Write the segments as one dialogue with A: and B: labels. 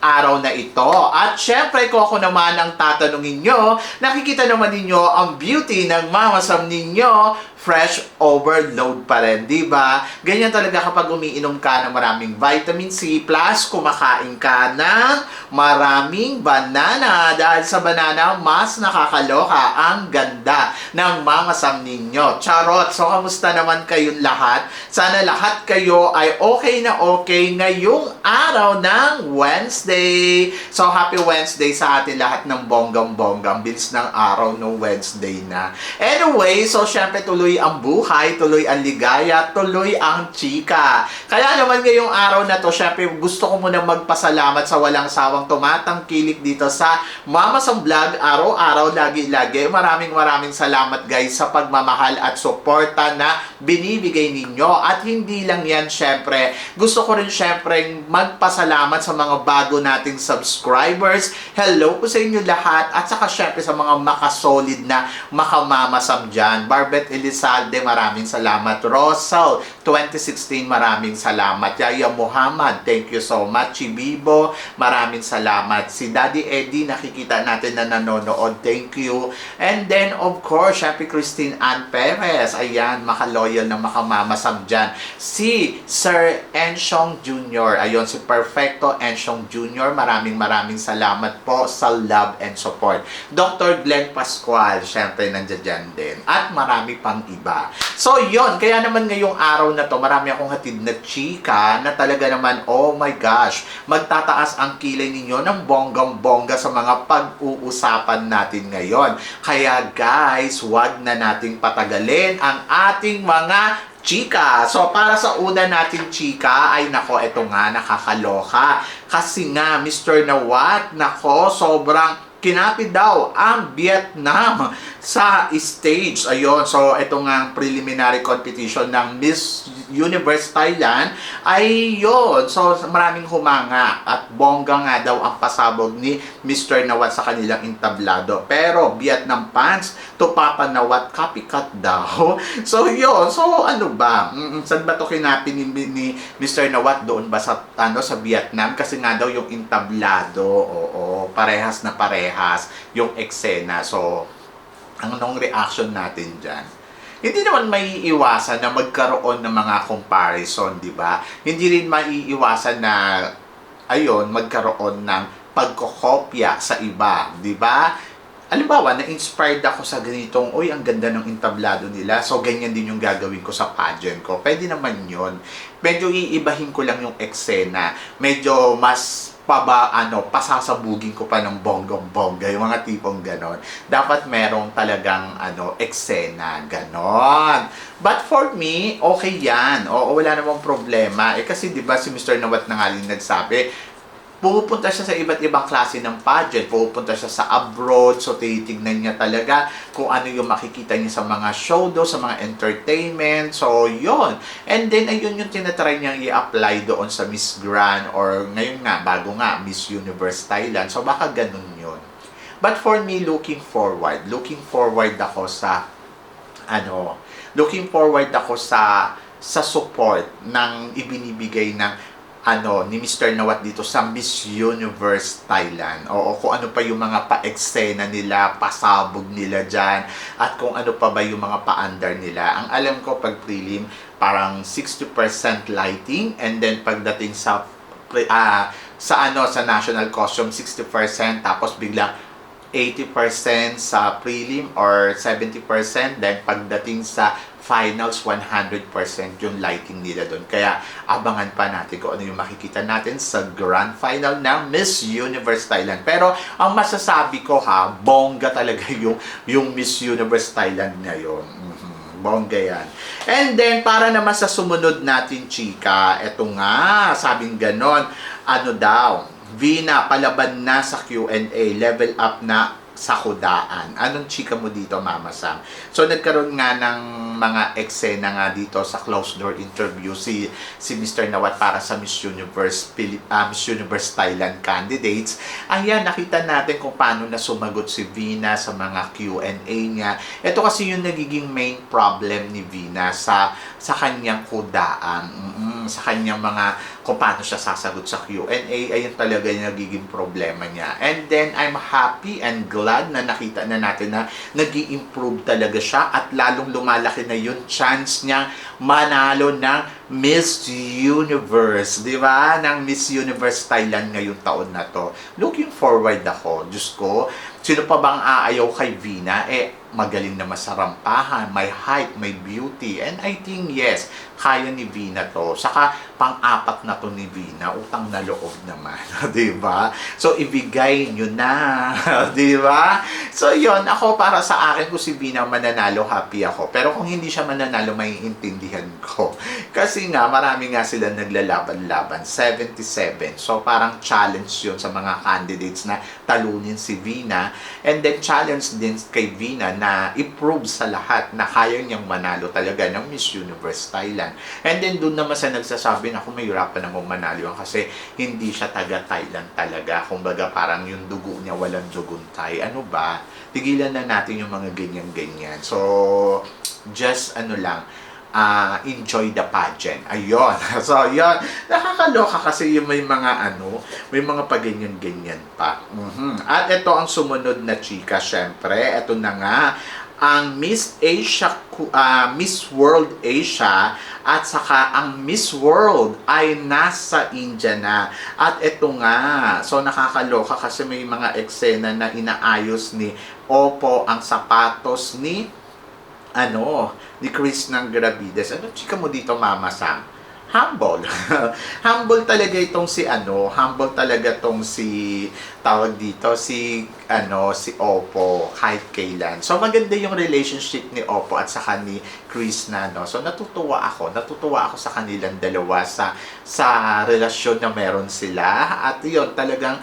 A: araw na ito. At syempre, kung ako naman ang tatanungin nyo, nakikita naman ninyo ang beauty ng Mama Sam ninyo, fresh overload pa rin, di ba? Ganyan talaga kapag umiinom ka ng maraming vitamin C plus kumakain ka ng maraming banana dahil sa banana mas nakakaloka ang ganda ng mga sam ninyo. Charot! So, kamusta naman kayong lahat? Sana lahat kayo ay okay na okay ngayong araw ng Wednesday. So, happy Wednesday sa atin lahat ng bonggang-bonggang. Bilis ng araw ng Wednesday na. Anyway, so syempre tuloy ang buhay, tuloy ang ligaya, tuloy ang chika. Kaya naman ngayong araw na to, syempre gusto ko muna magpasalamat sa walang sawang tumatangkilik dito sa Mama Sam Vlog, araw-araw, lagi-lagi. Maraming maraming salamat guys sa pagmamahal at suporta na binibigay ninyo. At hindi lang yan, syempre, gusto ko rin syempre magpasalamat sa mga bago nating subscribers. Hello po sa inyo lahat. At saka syempre sa mga makasolid na makamamasam dyan. Barbet Elizalde, maraming salamat. Rosal, 2016, maraming salamat. Yaya Muhammad, thank you so much. Chibibo, maraming salamat. Si Daddy Eddie, nakikita natin na nanonood. Thank you. And then, of course, syempre Christine Ann Perez. Ayan, makaloyal na makamamasam dyan. Si Sir Enshong Jr. Ayun, si Perfecto Enshong Jr. Maraming maraming salamat po sa love and support. Dr. Glenn Pascual, syempre nandiyan dyan din. At marami pang iba. So, yon Kaya naman ngayong araw na to, marami akong hatid na chika na talaga naman, oh my gosh, magtataas ang kilay ninyo ng bonggang-bongga sa mga pag-uusapan natin ngayon. Kaya guys, wag na nating patagalin ang ating mga chika. So, para sa una nating chika, ay nako, eto nga, nakakaloka. Kasi nga, Mr. Nawat, nako, sobrang kinapit daw ang Vietnam sa stage. Ayun, so ito nga preliminary competition ng Miss Universe Thailand ay yun. So maraming humanga at bongga nga daw ang pasabog ni Mr. Nawat sa kanilang entablado. Pero Vietnam fans, to Papa Nawat copycat daw. So yun, so ano ba? Mm, saan ba to kinapin ni, ni Mr. Nawat doon ba sa ano sa Vietnam kasi nga daw yung entablado. Oo, parehas na parehas yung eksena. So anong reaction natin dyan? Hindi naman maiiwasan na magkaroon ng mga comparison, di ba? Hindi rin maiiwasan na, ayon magkaroon ng pagkokopya sa iba, di ba? Halimbawa, na-inspired ako sa ganitong, uy, ang ganda ng entablado nila, so ganyan din yung gagawin ko sa pageant ko. Pwede naman yon Medyo iibahin ko lang yung eksena. Medyo mas paba, ano, pasasabugin ko pa ng bonggong-bongga, yung mga tipong ganon. Dapat merong talagang, ano, eksena, ganon. But for me, okay yan. Oo, wala namang problema. Eh, kasi, di ba, si Mr. Nawat na nga nagsabi, pupunta siya sa iba't ibang klase ng pageant. Pupunta siya sa abroad, so titignan niya talaga kung ano yung makikita niya sa mga show do, sa mga entertainment. So, yon And then, ayun yung tinatry niyang i-apply doon sa Miss Grand or ngayon nga, bago nga, Miss Universe Thailand. So, baka ganun yun. But for me, looking forward, looking forward ako sa, ano, looking forward ako sa sa support ng ibinibigay ng ano ni Mr. Nawat dito sa Miss Universe Thailand. Oo, kung ano pa yung mga pa-eksena nila, pasabog nila dyan, at kung ano pa ba yung mga pa-under nila. Ang alam ko pag prelim, parang 60% lighting, and then pagdating sa ah, sa ano sa national costume 60% tapos biglang 80% sa prelim or 70% then pagdating sa finals 100% yung lighting nila doon. Kaya abangan pa natin kung ano yung makikita natin sa grand final ng Miss Universe Thailand. Pero ang masasabi ko ha, bongga talaga yung, yung Miss Universe Thailand ngayon. Mhm, Bongga yan. And then, para naman sa sumunod natin, chika, eto nga, sabing ganon, ano daw, Vina, palaban na sa Q&A, level up na sa kudaan. Anong chika mo dito, Mama Sam? So, nagkaroon nga ng mga eksena nga dito sa closed door interview si si Mr. Nawat para sa Miss Universe Philip ah, Miss Universe Thailand candidates. Ayan, nakita natin kung paano na sumagot si Vina sa mga Q&A niya. Ito kasi yung nagiging main problem ni Vina sa sa kanyang kudaan. Mm, sa kanyang mga kung paano siya sasagot sa Q&A, ayun talaga yung nagiging problema niya. And then, I'm happy and glad na nakita na natin na nag improve talaga siya at lalong lumalaki na yung chance niya manalo ng Miss Universe, di ba? Ng Miss Universe Thailand ngayong taon na to. Looking forward ako. Diyos ko, sino pa bang aayaw kay Vina? Eh, magaling na masarampahan, may height, may beauty. And I think, yes, kaya ni Vina to. Saka, pang-apat na to ni Vina, utang na loob naman. di ba? So, ibigay nyo na. di ba? So, yon ako para sa akin, kung si Vina mananalo, happy ako. Pero kung hindi siya mananalo, maiintindihan ko. Kasi nga, marami nga sila naglalaban-laban. 77. So, parang challenge yun sa mga candidates na talunin si Vina. And then, challenge din kay Vina na i-prove sa lahat na kaya niyang manalo talaga ng Miss Universe Thailand. And then, doon naman sa nagsasabi na kung mahirapan namang manalo yan kasi hindi siya taga Thailand talaga. Kumbaga, parang yung dugo niya walang dugon Thai. Ano ba? Tigilan na natin yung mga ganyan-ganyan. So, just ano lang, ah enjoy the pageant. Ayun. So, yun. Nakakaloka kasi yung may mga ano, may mga paganyan-ganyan pa. Mhm. At ito ang sumunod na chika, syempre. Ito na nga, ang Miss Asia, ah, Miss World Asia at saka ang Miss World ay nasa India na. At ito nga, so nakakaloka kasi may mga eksena na inaayos ni Oppo ang sapatos ni ano, ni Chris ng Gravides. Ano chika mo dito, Mama Sam? Humble. humble talaga itong si ano, humble talaga itong si tawag dito si ano si Oppo kahit kailan. So maganda yung relationship ni Oppo at saka ni Chris na no. So natutuwa ako, natutuwa ako sa kanilang dalawa sa sa relasyon na meron sila at yun talagang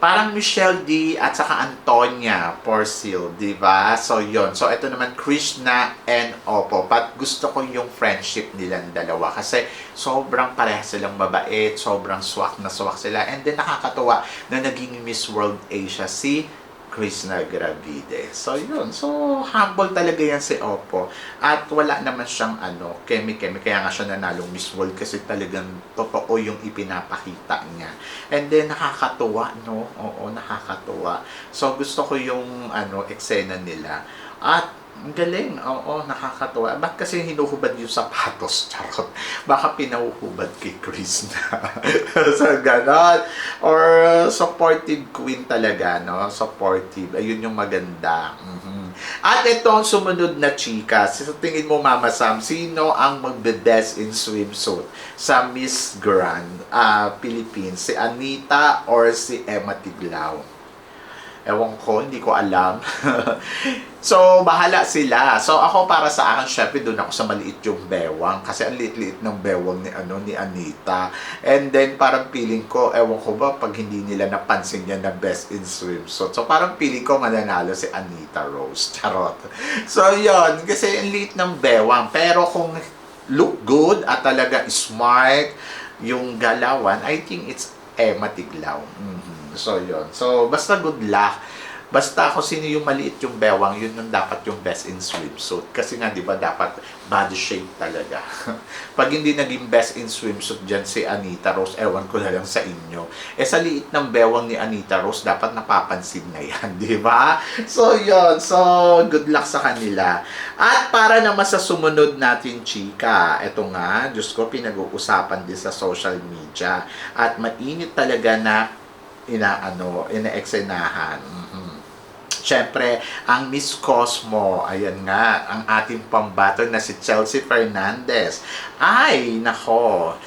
A: parang Michelle D at saka Antonia Porcil, di ba? So, yon So, ito naman, Krishna and Oppo. But gusto ko yung friendship nilang dalawa kasi sobrang pareha silang mabait, sobrang swak na swak sila. And then, nakakatuwa na naging Miss World Asia si Krishna Gravide. So, yun. So, humble talaga yan si Oppo. At wala naman siyang ano, kemi-kemi. Kaya nga siya nanalong Miss World kasi talagang totoo yung ipinapakita niya. And then, nakakatuwa, no? Oo, nakakatuwa. So, gusto ko yung ano, eksena nila. At ang galing, oo, nakakatuwa. Ba't kasi hinuhubad yung sapatos? Charot. Baka pinauhubad kay Chris na. sa ganon. Or uh, supportive queen talaga, no? Supportive. Ayun yung maganda. Mhm. At ito ang sumunod na chika. Sa tingin mo, Mama Sam, sino ang magbe-best in swimsuit sa Miss Grand ah, Philippines? Si Anita or si Emma Tiglao? Ewan ko, hindi ko alam. so, bahala sila. So, ako para sa akin, syempre, doon ako sa maliit yung bewang. Kasi ang liit-liit ng bewang ni, ano, ni Anita. And then, parang feeling ko, ewan ko ba, pag hindi nila napansin niya na best in swimsuit. So, parang feeling ko mananalo si Anita Rose. Charot. So, yon Kasi ang liit ng bewang. Pero kung look good at talaga smart yung galawan, I think it's Emma Tiglaw. Mhm. So, yon So, basta good luck. Basta kung sino yung maliit yung bewang, yun yung dapat yung best in swimsuit. Kasi nga, di ba, dapat body shape talaga. Pag hindi naging best in swimsuit dyan si Anita Rose, ewan ko na lang sa inyo. Eh, sa liit ng bewang ni Anita Rose, dapat napapansin na yan, di ba? So, yon So, good luck sa kanila. At para naman sa sumunod natin, chika, eto nga, Diyos ko, pinag-uusapan din sa social media. At mainit talaga na inaano, ina-eksenahan. Siyempre, ang Miss Cosmo, ayan nga, ang ating pambato na si Chelsea Fernandez. Ay, nako,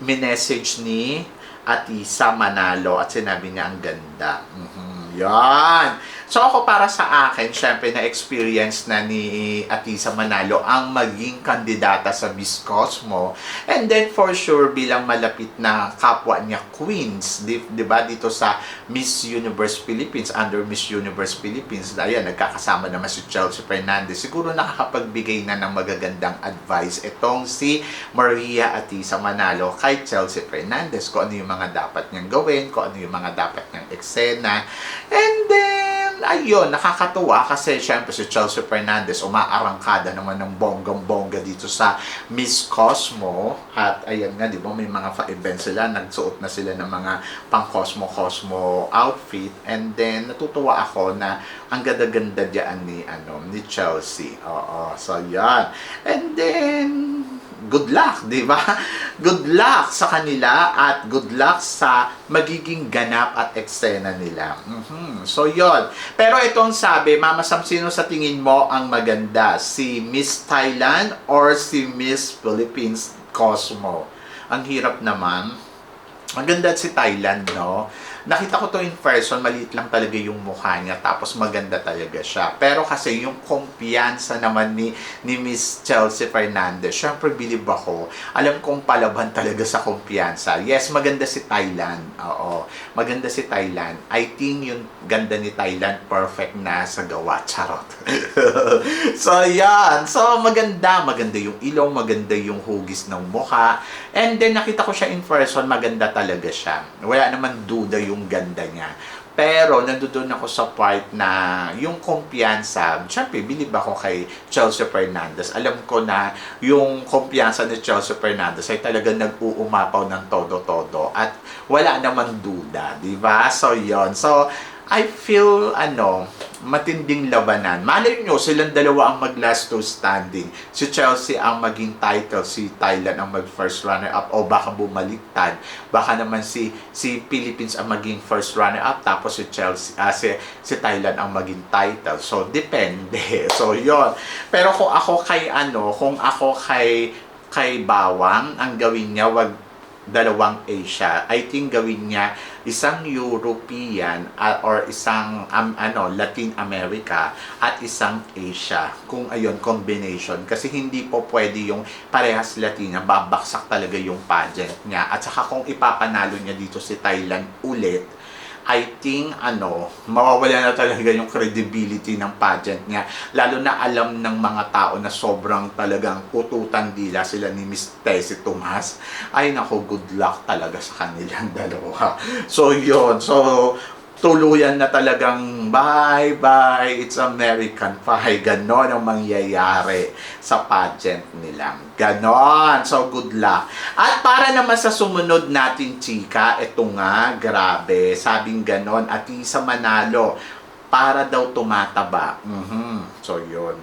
A: minessage ni Atisa Manalo at sinabi niya ang ganda. Mhm. Yan. So ako para sa akin, syempre na-experience na ni Atisa Manalo ang maging kandidata sa Miss Cosmo. And then for sure, bilang malapit na kapwa niya queens, di, di ba, dito sa Miss Universe Philippines, under Miss Universe Philippines, ayan, nagkakasama naman si Chelsea Fernandez. Siguro nakakapagbigay na ng magagandang advice itong si Maria Atisa Manalo kay Chelsea Fernandez kung ano yung mga dapat niyang gawin, kung ano yung mga dapat niyang eksena. And then, ayun, nakakatuwa kasi syempre si Chelsea Fernandez umaarangkada naman ng bonggang-bongga dito sa Miss Cosmo. At ayan nga, di ba, may mga fa-event sila, nagsuot na sila ng mga pang-Cosmo-Cosmo outfit. And then, natutuwa ako na ang ganda-ganda ni, ano, ni Chelsea. Oo, so yan. And then, good luck, di ba? Good luck sa kanila at good luck sa magiging ganap at eksena nila. Mhm. So, yon. Pero itong sabi, Mama Sam, sino sa tingin mo ang maganda? Si Miss Thailand or si Miss Philippines Cosmo? Ang hirap naman. Maganda si Thailand, no? Nakita ko to in person, maliit lang talaga yung mukha niya, tapos maganda talaga siya. Pero kasi yung kumpiyansa naman ni, ni Miss Chelsea Fernandez, syempre bilib ako. Alam kong palaban talaga sa kumpiyansa. Yes, maganda si Thailand. Oo, maganda si Thailand. I think yung ganda ni Thailand, perfect na sa gawa. Charot. so, yan. So, maganda. Maganda yung ilong, maganda yung hugis ng mukha. And then, nakita ko siya in person, maganda talaga siya. Wala naman duda yung ganda niya. Pero, nandoon ako sa part na yung kumpiyansa, syempre, bilib ako kay Chelsea Fernandez. Alam ko na yung kumpiyansa ni Chelsea Fernandez ay talagang nag-uumapaw ng todo-todo at wala namang duda, di ba? So, yon So, I feel, ano, matinding labanan. Malay nyo, silang dalawa ang mag-last two standing. Si Chelsea ang maging title, si Thailand ang mag-first runner-up, o baka bumaliktad. Baka naman si si Philippines ang maging first runner-up, tapos si Chelsea, ah, si, si Thailand ang maging title. So, depende. So, yon Pero kung ako kay, ano, kung ako kay, kay Bawang, ang gawin niya, wag dalawang Asia. I think gawin niya isang European uh, or isang um, ano Latin America at isang Asia. Kung ayon combination kasi hindi po pwede yung parehas Latina babaksak talaga yung pageant niya. At saka kung ipapanalo niya dito si Thailand ulit, I think ano, mawawala na talaga yung credibility ng pageant niya. Lalo na alam ng mga tao na sobrang talagang ututan dila sila ni Miss Tessie Tomas. Ay nako, good luck talaga sa kanilang dalawa. So yon So tuluyan na talagang bye bye it's American pie ganon ang mangyayari sa pageant nila ganon. So good luck. At para naman sa sumunod natin chika ito nga grabe sabing ganon at isa manalo para daw tumataba. Mhm. So yun.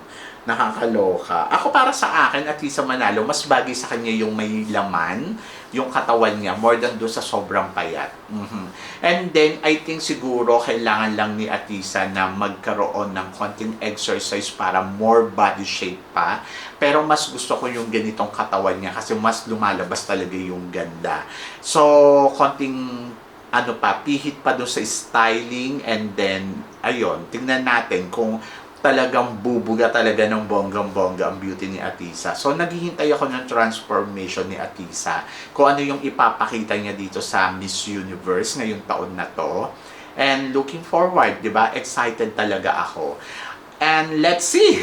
A: Nakakaloka. Ako para sa akin at sa Manalo, mas bagay sa kanya yung may laman, yung katawan niya, more than doon sa sobrang payat. Mhm. And then, I think siguro kailangan lang ni Atisa na magkaroon ng konting exercise para more body shape pa. Pero mas gusto ko yung ganitong katawan niya kasi mas lumalabas talaga yung ganda. So, konting ano pa, pihit pa doon sa styling and then, ayun, tingnan natin kung talagang bubuga talaga ng bonggang-bongga ang beauty ni Atisa. So, naghihintay ako ng transformation ni Atisa. Kung ano yung ipapakita niya dito sa Miss Universe ngayong taon na to. And looking forward, di ba? Excited talaga ako. And let's see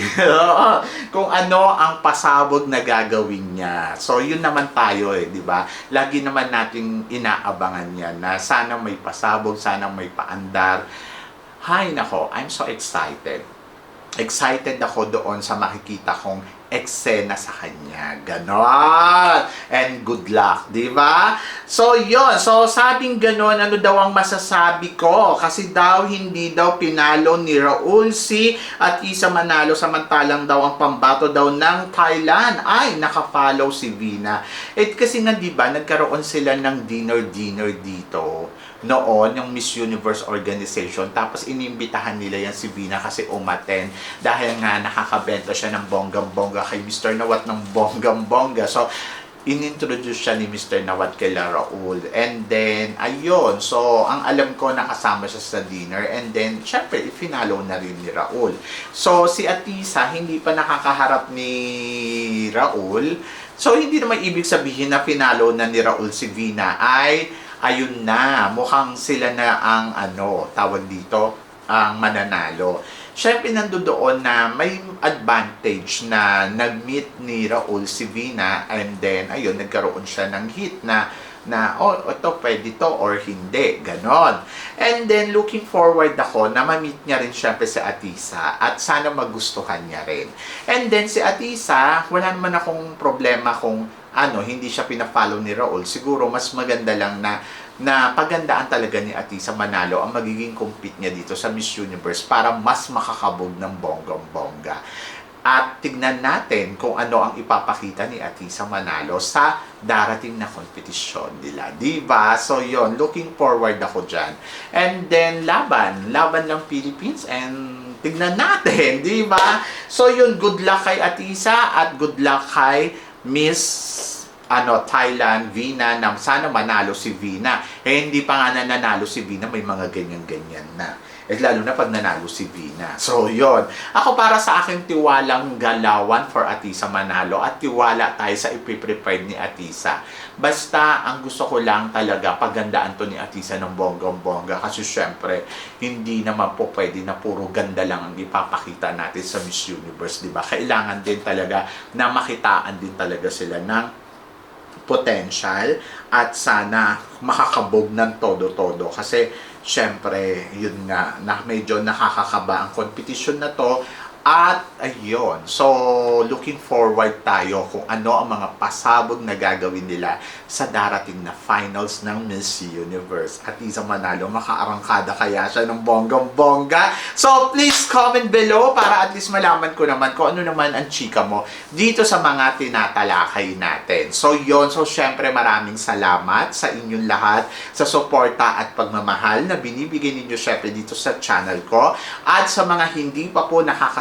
A: kung ano ang pasabog na gagawin niya. So, yun naman tayo eh, di ba? Lagi naman nating inaabangan yan na sana may pasabog, sana may paandar. Hay nako, I'm so excited excited ako doon sa makikita kong eksena sa kanya. Ganon. And good luck, di ba? So, yon So, sabing ganon, ano daw ang masasabi ko? Kasi daw, hindi daw pinalo ni Raul si at isa manalo samantalang daw ang pambato daw ng Thailand. Ay, nakafollow si Vina. At kasi nga, di ba, nagkaroon sila ng dinner-dinner dito noon, yung Miss Universe organization. Tapos inimbitahan nila yan si Vina kasi umaten dahil nga nakakabenta siya ng bonggang-bongga kay Mr. Nawat ng bonggang-bongga. So, inintroduce siya ni Mr. Nawat kay Raul. And then, ayun. So, ang alam ko, nakasama siya sa dinner. And then, syempre, ifinalo na rin ni Raul. So, si Atisa, hindi pa nakakaharap ni Raul. So, hindi naman ibig sabihin na finalo na ni Raul si Vina ay, ayun na, mukhang sila na ang, ano, tawag dito, ang mananalo. Siyempre, nandoon na may advantage na nag-meet ni Raul si Vina and then, ayun, nagkaroon siya ng hit na na, oh, ito, pwede to or hindi. Ganon. And then, looking forward ako na ma-meet niya rin syempre si Atisa at sana magustuhan niya rin. And then, si Atisa, wala naman akong problema kung ano, hindi siya pina-follow ni Raul. Siguro, mas maganda lang na na pagandaan talaga ni Atisa Manalo ang magiging compete niya dito sa Miss Universe para mas makakabog ng bonggang-bongga. At tignan natin kung ano ang ipapakita ni Atisa Manalo sa darating na kompetisyon nila. Diba? So, yon looking forward ako dyan. And then, laban. Laban ng Philippines and tignan natin, di ba? So, yun, good luck kay Atisa at good luck kay Miss ano, Thailand, Vina, na sana manalo si Vina. Eh, hindi pa nga na nanalo si Vina, may mga ganyan-ganyan na. Eh, lalo na pag nanalo si Vina. So, yon Ako para sa akin, tiwalang galawan for Atisa Manalo at tiwala tayo sa ipiprepared ni Atisa. Basta, ang gusto ko lang talaga, pagandaan to ni Atisa ng bonggang-bongga. Kasi syempre, hindi naman po pwede na puro ganda lang ang ipapakita natin sa Miss Universe, di ba? Kailangan din talaga na makitaan din talaga sila ng potential at sana makakabog ng todo-todo. Kasi syempre yun nga na medyo nakakakaba ang competition na to at ayun so looking forward tayo kung ano ang mga pasabog na gagawin nila sa darating na finals ng Miss Universe. At isang manalo makaarangkada kaya siya ng bonggang bongga so please comment below para at least malaman ko naman kung ano naman ang chika mo dito sa mga tinatalakay natin. So yon so syempre maraming salamat sa inyong lahat sa suporta at pagmamahal na binibigay ninyo syempre dito sa channel ko. At sa mga hindi pa po